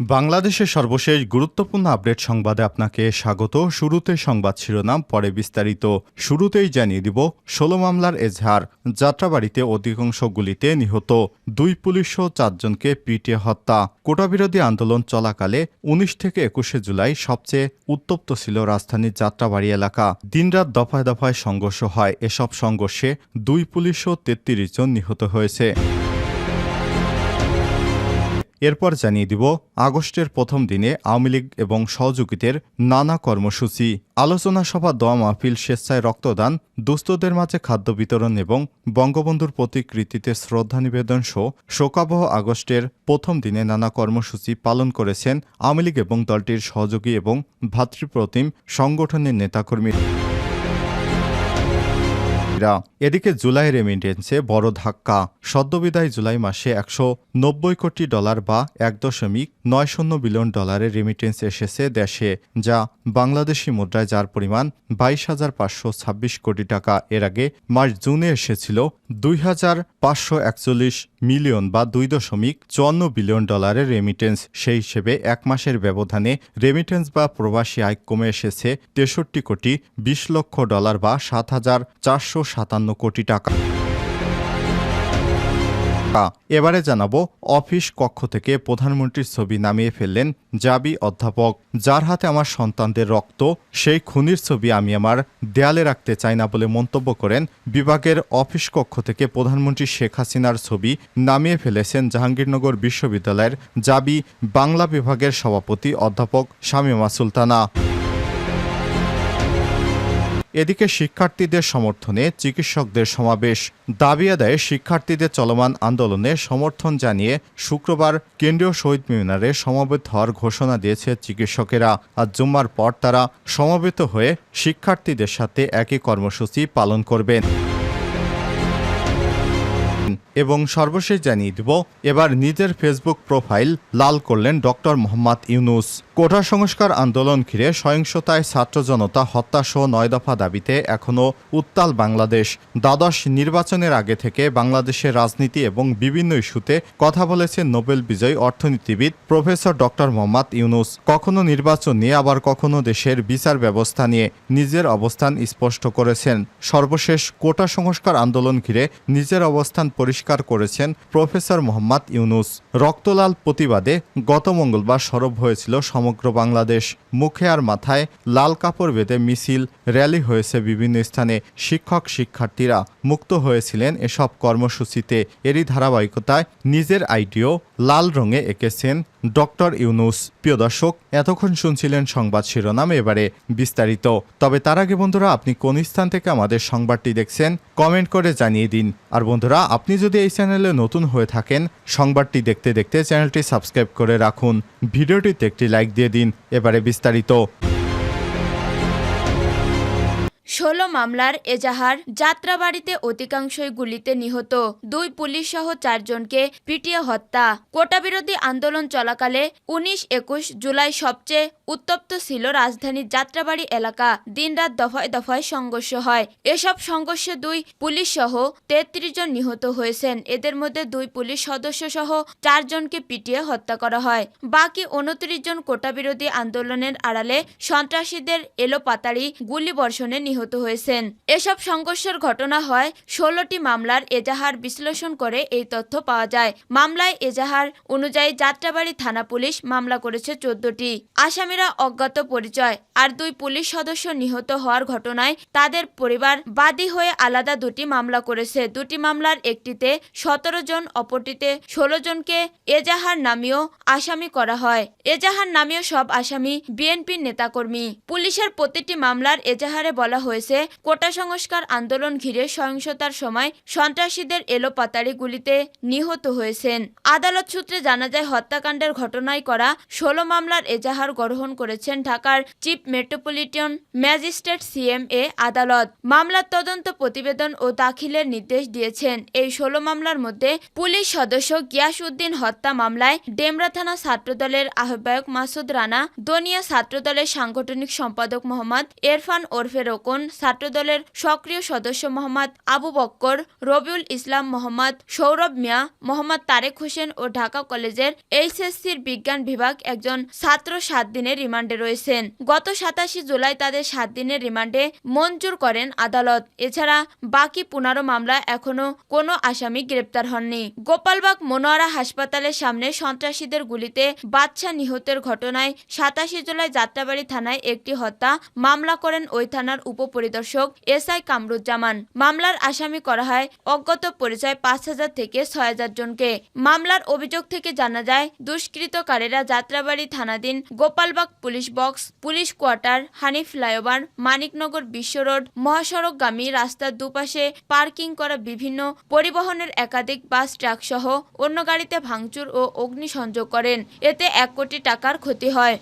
বাংলাদেশের সর্বশেষ গুরুত্বপূর্ণ আপডেট সংবাদে আপনাকে স্বাগত। শুরুতে সংবাদ শিরোনাম, পরে বিস্তারিত। শুরুতেই জানিয়ে দিব, ষোলো মামলার এজহার, যাত্রাবাড়িতে অধিকাংশ গুলিতে নিহত। দুই পুলিশ সহ চারজনকে পিটিয়ে হত্যা। কোটাবিরোধী আন্দোলন চলাকালে উনিশ থেকে একুশে জুলাই সবচেয়ে উত্তপ্ত ছিল রাজধানীর যাত্রাবাড়ি এলাকা। দিনরাত দফায় দফায় সংঘর্ষ হয়। এসব সংঘর্ষে দুই পুলিশ সহ তেত্রিশ জন নিহত হয়েছে। এরপর জানিয়ে দিব, আগস্টের প্রথম দিনে আওয়ামী লীগ এবং সহযোগীদের নানা কর্মসূচি। আলোচনা সভা, দোয়া মাহফিল, স্বেচ্ছায় রক্তদান দুস্থদের মাঝে খাদ্য বিতরণ এবং বঙ্গবন্ধুর প্রতিকৃতিতে শ্রদ্ধা নিবেদন সহ শোকাবহ আগস্টের প্রথম দিনে নানা কর্মসূচি পালন করেছেন আওয়ামী লীগ এবং দলটির সহযোগী এবং ভাতৃপ্রতিম সংগঠনের নেতাকর্মী রা এদিকে জুলাই রেমিটেন্সে বড় ধাক্কা। সদ্যবিদায় জুলাই মাসে একশো নব্বই কোটি ডলার বা এক দশমিক নয় শূন্য বিলিয়ন ডলারের রেমিটেন্স এসেছে দেশে, যা বাংলাদেশি মুদ্রায় যার পরিমাণ বাইশ হাজার পাঁচশো ছাব্বিশ কোটি টাকা। এর আগে মার্চ জুনে এসেছিল দুই হাজার পাঁচশো একচল্লিশ মিলিয়ন বা দুই দশমিক চুয়ান্ন বিলিয়ন ডলারের রেমিটেন্স সেই হিসেবে এক মাসের ব্যবধানে রেমিটেন্স বা প্রবাসী আয় কমে এসেছে তেষট্টি কোটি বিশ লক্ষ ডলার বা সাত হাজার চারশো সাতান্ন কোটি টাকা। এবারে জানাব, অফিস কক্ষ থেকে প্রধানমন্ত্রীর ছবি নামিয়ে ফেললেন জাবি অধ্যাপক। যার হাতে আমার সন্তানদের রক্ত, সেই খুনির ছবি আমি আমার দেয়ালে রাখতে চাই না বলে মন্তব্য করেন বিভাগের অফিস কক্ষ থেকে প্রধানমন্ত্রী শেখ হাসিনার ছবি নামিয়ে ফেলেছেন জাহাঙ্গীরনগর বিশ্ববিদ্যালয়ের জাবি বাংলা বিভাগের সভাপতি অধ্যাপক শামীমা সুলতানা। এদিকে শিক্ষার্থীদের সমর্থনে চিকিৎসকদের সমাবেশ। দাবি আদায়ে শিক্ষার্থীদের চলমান আন্দোলনে সমর্থন জানিয়ে শুক্রবার কেন্দ্রীয় শহীদ মিনারে সমাবেত হওয়ার ঘোষণা দিয়েছে চিকিৎসকেরা। আজ জুম্মার পর তারা সমবেত হয়ে শিক্ষার্থীদের সাথে একই কর্মসূচি পালন করবেন। এবং সর্বশেষ জানিয়ে দিব, এবার নিজের ফেসবুক প্রোফাইল লাল করলেন ডক্টর মোহাম্মদ ইউনুস। কোটা সংস্কার আন্দোলন ঘিরে সহিংসতায় ছাত্র জনতা হত্যাসহ নয় দফা দাবিতে এখনও উত্তাল বাংলাদেশ। দ্বাদশ নির্বাচনের আগে থেকে বাংলাদেশের রাজনীতি এবং বিভিন্ন ইস্যুতে কথা বলেছেন নোবেল বিজয়ী অর্থনীতিবিদ প্রফেসর ডক্টর মোহাম্মদ ইউনুস। কখনো নির্বাচন নিয়ে, আবার কখনো দেশের বিচার ব্যবস্থা নিয়ে নিজের অবস্থান স্পষ্ট করেছেন। সর্বশেষ কোটা সংস্কার আন্দোলন ঘিরে নিজের অবস্থান পরিষ্কার করেছেন প্রফেসর মোহাম্মদ ইউনুস। রক্তলাল প্রতিবাদে গত মঙ্গলবার সরব হয়েছিল সমগ্র বাংলাদেশ। মুখে আর মাথায় লাল কাপড় বেঁধে মিছিল, র্যালি হয়েছে বিভিন্ন স্থানে। শিক্ষক শিক্ষার্থীরা মুক্ত হয়েছিলেন এসব কর্মসূচিতে। এরই ধারাবাহিকতায় নিজের আইডিও লাল রঙে এঁকেছেন ডক্টর ইউনুস। প্রিয় দর্শক, এতক্ষণ শুনছিলেন সংবাদ শিরোনাম, এবারে বিস্তারিত। তবে তার আগে বন্ধুরা, আপনি কোন স্থান থেকে আমাদের সংবাদটি দেখছেন, কমেন্ট করে জানিয়ে দিন। আর বন্ধুরা, আপনি যদি এই চ্যানেলে নতুন হয়ে থাকেন, সংবাদটি দেখতে দেখতে চ্যানেলটি সাবস্ক্রাইব করে রাখুন। ভিডিওটিতে একটি লাইক দিয়ে দিন। এবারে বিস্তারিত। ষোলো মামলার এজাহার যাত্রাবাড়িতে অধিকাংশই গুলিতে নিহত। দুই পুলিশ সহ চারজনকে পিটিয়ে হত্যা। কোটাবিরোধী আন্দোলন চলাকালে উনিশ একুশ জুলাই সবচেয়ে উত্তপ্ত ছিল রাজধানীর যাত্রাবাড়ি এলাকা। দিনরাত দফায় দফায় সংঘর্ষ হয়। এসব সংঘর্ষে দুই পুলিশ সহ তেত্রিশ জন নিহত হয়েছেন। এদের মধ্যে দুই পুলিশ সদস্য সহ চারজনকে পিটিয়ে হত্যা করা হয়। বাকি উনত্রিশ জন কোটাবিরোধী আন্দোলনের আড়ালে সন্ত্রাসীদের এলোপাতাড়ি গুলি বর্ষণে নিহত হয়েছেন। এসব সংঘর্ষের ঘটনা হয় ষোলোটি মামলার এজাহার বিশ্লেষণ করে এই তথ্য পাওয়া যায়। মামলায় এজাহার অনুযায়ী যাত্রাবাড়ি থানা পুলিশ মামলা করেছে চোদ্দটি। আসামিরা অজ্ঞাত পরিচয় আর দুই পুলিশ সদস্য নিহত হওয়ার ঘটনায় তাদের পরিবার বাদী হয়ে আলাদা দুটি মামলা করেছে। দুটি মামলার একটিতে সতেরো জন, অপরটিতে ষোলো জনকে এজাহার নামীয় আসামি করা হয়। এজাহার নামীয় সব আসামি বিএনপির নেতাকর্মী। পুলিশের প্রতিটি মামলার এজাহারে বলা হয়েছে কোটা সংস্কার আন্দোলন ঘিরে সহিংসতার সময় সন্ত্রাসীদের এলোপাতাড়ি গুলিতে নিহত হয়েছেন। আদালত সূত্রে জানা যায়, হত্যাকাণ্ডের ঘটনায় করা ষোলো মামলার এজাহার গ্রহণ করেছেন ঢাকার চিফ মেট্রোপলিটন ম্যাজিস্ট্রেট সিএমএ আদালত। মামলার তদন্ত, প্রতিবেদন ও দাখিলের নির্দেশ দিয়েছেন। এই ষোলো মামলার মধ্যে পুলিশ সদস্য গিয়াস উদ্দিন হত্যা মামলায় ডেমরা থানা ছাত্রদলের আহ্বায়ক মাসুদ রানা, দনিয়া ছাত্রদলের সাংগঠনিক সম্পাদক মোহাম্মদ এরফান ওরফে রোকন তরুণ ছাত্রদলের সক্রিয় সদস্য মোহাম্মদ আবু বক্কর, রবিউল ইসলাম মোহাম্মদ, সৌরভ মিয়া, মোহাম্মদ তারেক হোসেন ও ঢাকা কলেজের এইচএসসির বিজ্ঞান বিভাগ একজন ছাত্র সাত দিনের রিমান্ডে রয়েছেন। গত সাতাশি জুলাই তাদের সাত দিনের রিমান্ডে মঞ্জুর করেন আদালত। এছাড়া বাকি পনেরো মামলা এখনও কোনো আসামি গ্রেপ্তার হননি। গোপালবাগ মনোয়ারা হাসপাতালের সামনে সন্ত্রাসীদের গুলিতে বাচ্চা নিহতের ঘটনায় সাতাশি জুলাই যাত্রাবাড়ি থানায় একটি হত্যা মামলা করেন ওই থানার উপপরিদর্শক এস আই কামরুজ্জামান। মামলার আসামি করা হয় অজ্ঞাত পরিচয় পাঁচ হাজার থেকে ছয় হাজার জনকে। মামলার অভিযোগ থেকে জানা যায়, দুষ্কৃতকারীরা যাত্রাবাড়ি থানাধীন Gopalbagh police box, police quarter হানি ফ্লাইওভার মানিকনগর বিশ্ব রোড, মহাসড়কগামী রাস্তার দুপাশে পার্কিং করা বিভিন্ন পরিবহনের একাধিক বাস ট্রাক সহ অন্য গাড়িতে ভাঙচুর ও অগ্নিসংযোগ করেন। এতে এক কোটি টাকার ক্ষতি হয়।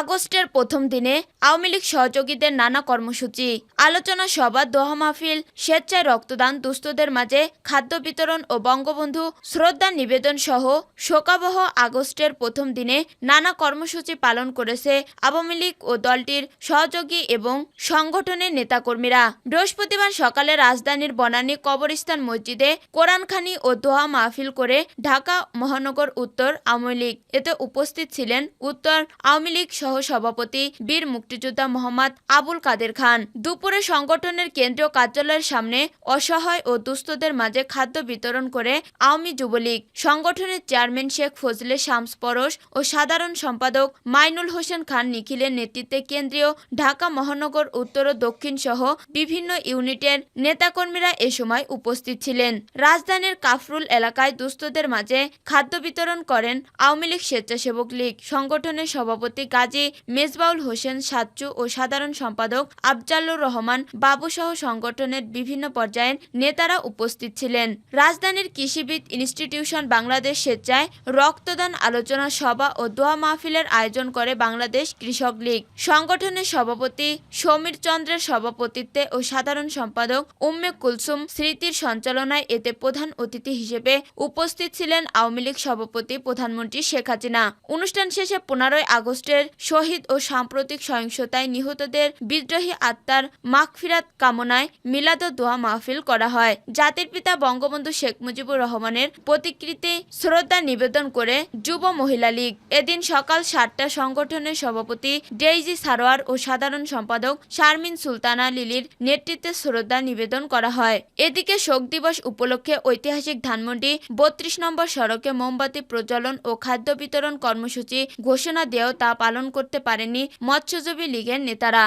আগস্টের প্রথম দিনে আওয়ামী লীগ সহযোগীদের নানা কর্মসূচি, আলোচনা সভা দোহা মাহফিল, স্বেচ্ছায় রক্তদান, দুস্থদের মাঝে খাদ্য বিতরণ ও বঙ্গবন্ধু শ্রদ্ধা নিবেদন সহ শোকাবহ আগস্টের প্রথম দিনে নানা কর্মসূচি পালন করেছে আওয়ামী লীগ ও দলটির সহযোগী এবং সংগঠনের নেতাকর্মীরা। বৃহস্পতিবার সকালে রাজধানীর বনানী কবরস্থান মসজিদে কোরআনখানি ও দোহা মাহফিল করে ঢাকা মহানগর উত্তর আওয়ামী লীগ এতে উপস্থিত ছিলেন উত্তর আওয়ামী লীগ সহ সভাপতি বীর মুক্তিযোদ্ধা মোহাম্মদ আবুল কাদের খান। দুপুরে সংগঠনের কেন্দ্রীয় কার্যালয়ের সামনে অসহায় ও দুস্থদের মাঝে খাদ্য বিতরণ করে আওয়ামী যুবলীগ। সংগঠনের চেয়ারম্যান শেখ ফজলে শামস পরশ ও সাধারণ সম্পাদক মাইনুল হোসেন খান নিখিলের নেতৃত্বে কেন্দ্রীয় ঢাকা মহানগর উত্তর ও দক্ষিণ সহ বিভিন্ন ইউনিটের নেতাকর্মীরা এ সময় উপস্থিত ছিলেন। রাজধানীর কাফরুল এলাকায় দুস্থদের মাঝে খাদ্য বিতরণ করেন আওয়ামী লীগ স্বেচ্ছাসেবক লীগ। সংগঠনের সভাপতি গাজী মেজবাউল হোসেন সাচ্চু ও সাধারণ সম্পাদক আফজালুর রহমান বাবুসহ সংগঠনের বিভিন্ন পর্যায়ের নেতারা উপস্থিত ছিলেন। রাজধানীর কৃষিবিদ ইনস্টিটিউশন বাংলাদেশ স্বেচ্ছায় রক্তদান আলোচনা সভা ও দোয়া মাহফিলের আয়োজন করে বাংলাদেশ কৃষক লীগ। সংগঠনের সভাপতি সমীর চন্দ্রের সভাপতিত্বে ও সাধারণ সম্পাদক উম্মে কুলসুম স্মৃতির সঞ্চালনায় এতে প্রধান অতিথি হিসেবে উপস্থিত ছিলেন আওয়ামী লীগ সভাপতি প্রধানমন্ত্রী শেখ হাসিনা। অনুষ্ঠান শেষে পনেরোই আগস্টের শহীদ ও সাম্প্রতিক সহিংসতায় নিহতদের বিদ্রোহী আত্মার মাগফিরাত কামনায় মিলাদ দোয়া মাহফিল করা হয়। জাতির পিতা বঙ্গবন্ধু শেখ মুজিবুর রহমানের প্রতিকৃতি শ্রদ্ধা নিবেদন করে যুব মহিলা লীগ। এদিন সকাল সাতটা সংগঠনের সভাপতি ডেইজি সারোয়ার ও সাধারণ সম্পাদক শারমিন সুলতানা লিলির নেতৃত্বে শ্রদ্ধা নিবেদন করা হয়। এদিকে শোক দিবস উপলক্ষে ঐতিহাসিক ধানমন্ডি বত্রিশ নম্বর সড়কে মোমবাতি প্রজ্বলন ও খাদ্য বিতরণ কর্মসূচি ঘোষণা দিয়েও তা পালন করতে পারেনি মৎস্যজীবী লীগের নেতারা।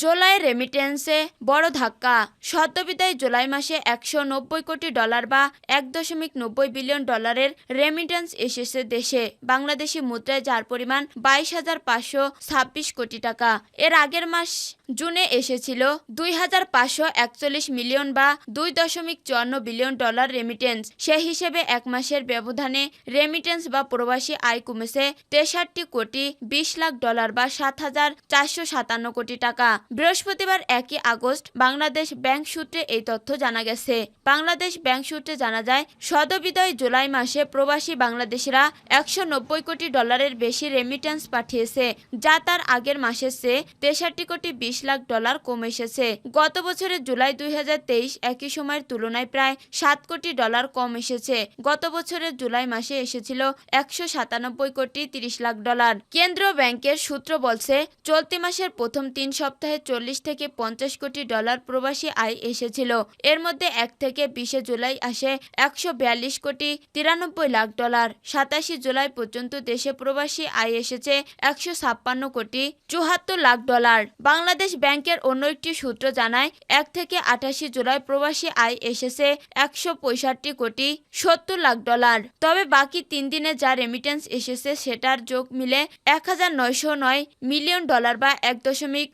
জুলাই রেমিটেন্সে বড় ধাক্কা। সদ্যবিদায় জুলাই মাসে একশো নব্বই কোটি ডলার বা এক দশমিক নব্বই বিলিয়ন ডলারের রেমিটেন্স এসেছে দেশে। বাংলাদেশি মুদ্রায় যার পরিমাণ বাইশ হাজার পাঁচশো ছাব্বিশ কোটি টাকা। এর আগের মাস জুনে এসেছিল দুই হাজার পাঁচশো একচল্লিশ মিলিয়ন বা দুই দশমিক চুয়ান্ন বিলিয়ন ডলার রেমিটেন্স সে হিসেবে এক মাসের ব্যবধানে রেমিটেন্স বা প্রবাসী আয় কমেছে তেষট্টি কোটি বিশ লাখ ডলার বা সাত হাজার চারশো সাতান্ন কোটি টাকা। বৃহস্পতিবার একই আগস্ট বাংলাদেশ ব্যাংক সূত্রে এই তথ্য জানা গেছে। বাংলাদেশ ব্যাংক সূত্রে জানা যায়, সদবিদয় জুলাই মাসে প্রবাসী বাংলাদেশিরা একশো নব্বই কোটি ডলারের বেশি রেমিটেন্স পাঠিয়েছে, যা তার আগের মাসের চেয়ে তেষট্টি কোটি বিশ লাখ ডলার কমে এসেছে। গত বছরের জুলাই দুই হাজার তেইশ একই সময়ের তুলনায় প্রায় সাত কোটি ডলার কম এসেছে। গত বছরের জুলাই মাসে এসেছিল একশো সাতানব্বই কোটি তিরিশ লাখ ডলার। কেন্দ্রীয় ব্যাংকের সূত্র বলছে, চলতি মাসের প্রথম তিন সপ্তাহে চল্লিশ থেকে পঞ্চাশ কোটি ডলার প্রবাসী আয় এসেছিল। এর মধ্যে এক থেকে বিশে জুলাই আসে একশো বিয়াল্লিশ কোটি তিরানব্বই লাখ ডলার। সাতাশি জুলাই পর্যন্ত দেশে প্রবাসী আয় এসেছে একশো ছাপ্পান্ন কোটি চুহাত্তর লাখ ডলার। বাংলাদেশ ব্যাংকের অন্য একটি সূত্র জানায়, এক থেকে আঠাশি জুলাই প্রবাসী আয় এসেছে একশো পঁয়ষট্টি কোটি সত্তর লাখ ডলার। তবে বাকি তিন দিনে যা রেমিটেন্স এসেছে সেটার যোগ মিলে এক হাজার নয়শো নয় মিলিয়ন ডলার বা এক দশমিক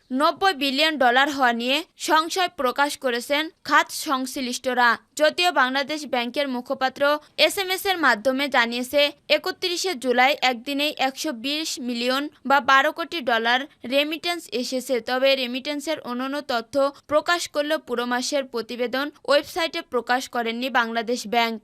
নব্বই বিলিয়ন ডলার হওয়া নিয়ে সংশয় প্রকাশ করেছেন খাত সংশ্লিষ্টরা। যদিও বাংলাদেশ ব্যাংকের মুখপাত্র এস এম এস এর মাধ্যমে জানিয়েছে, একত্রিশে জুলাই একদিনেই একশো বিশ মিলিয়ন বা বারো কোটি ডলার রেমিটেন্স এসেছে। তবে রেমিটেন্সের অন্যান্য তথ্য প্রকাশ করলেও পুরো মাসের প্রতিবেদন ওয়েবসাইটে প্রকাশ করেননি বাংলাদেশ ব্যাংক।